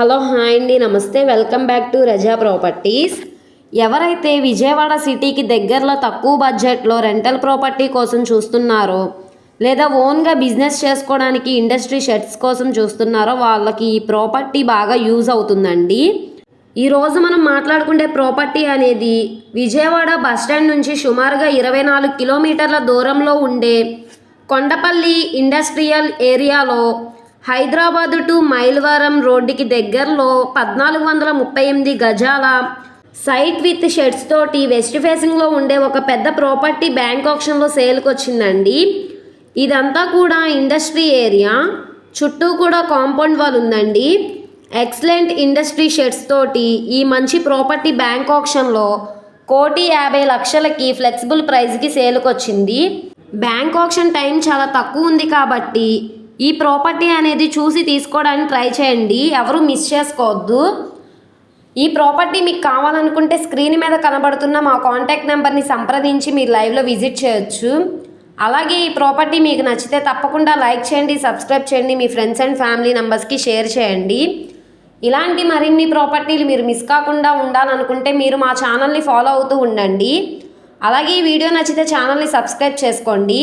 Hello hi అండి నమస్తే. Welcome back to Raza properties. ఎవరైతే విజయవాడ సిటీకి దగ్గరలో తక్కువ బడ్జెట్లో రెంటల్ ప్రాపర్టీ కోసం చూస్తున్నారో లేదా ఓన్గా బిజినెస్ చేసుకోవడానికి ఇండస్ట్రీ షెడ్స్ కోసం చూస్తున్నారో వాళ్ళకి ఈ ప్రాపర్టీ బాగా యూజ్ అవుతుందండి. ఈరోజు మనం మాట్లాడుకునే ప్రాపర్టీ అనేది విజయవాడ బస్ స్టాండ్ నుంచి సుమారుగా ఇరవై నాలుగు కిలోమీటర్ల దూరంలో ఉండే కొండపల్లి ఇండస్ట్రియల్ ఏరియాలో హైదరాబాదు టు మైలవరం రోడ్డుకి దగ్గరలో పద్నాలుగు వందల ముప్పై ఎనిమిది గజాల సైట్ విత్ షెడ్స్ తోటి వెస్ట్ ఫేసింగ్లో ఉండే ఒక పెద్ద ప్రాపర్టీ బ్యాంక్ ఆప్షన్లో సేల్కి వచ్చిందండి ఇదంతా కూడా ఇండస్ట్రీ ఏరియా. చుట్టూ కూడా కాంపౌండ్ వాల్ ఉందండి. ఎక్సలెంట్ ఇండస్ట్రీ షెడ్స్ తోటి ఈ మంచి ప్రాపర్టీ బ్యాంక్ ఆప్షన్లో కోటి యాభై లక్షలకి ఫ్లెక్సిబుల్ ప్రైస్కి సేల్కి వచ్చింది బ్యాంక్ ఆప్షన్ టైం చాలా తక్కువ ఉంది కాబట్టి ఈ ప్రాపర్టీ అనేది చూసి తీసుకోవడానికి ట్రై చేయండి. ఎవరు మిస్ చేసుకోవద్దు. ఈ ప్రాపర్టీ మీకు కావాలనుకుంటే స్క్రీన్ మీద కనబడుతున్న మా కాంటాక్ట్ నెంబర్ని సంప్రదించి మీరు లైవ్లో విజిట్ చేయొచ్చు. అలాగే ఈ ప్రాపర్టీ మీకు నచ్చితే తప్పకుండా లైక్ చేయండి సబ్స్క్రైబ్ చేయండి మీ ఫ్రెండ్స్ అండ్ ఫ్యామిలీ మెంబర్స్కి షేర్ చేయండి. ఇలాంటి మరిన్ని ప్రాపర్టీలు మీరు మిస్ కాకుండా ఉండాలనుకుంటే మీరు మా ఛానల్ని ఫాలో అవుతూ ఉండండి. అలాగే ఈ వీడియో నచ్చితే ఛానల్ని సబ్స్క్రైబ్ చేసుకోండి.